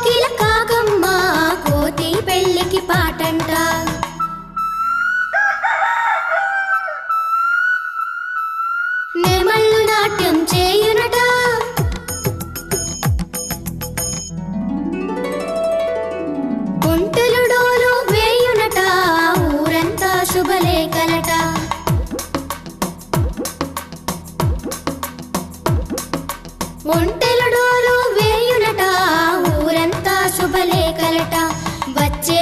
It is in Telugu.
కోకిల కాగమ్మ కోతి పెళ్ళికి పాటంట. నెమళ్ళు నాట్యం చేయునట. కొంటలు డోలు వేయునట ఊరంతా శుభలేఖలట. ఒంటె कलटा बच्चे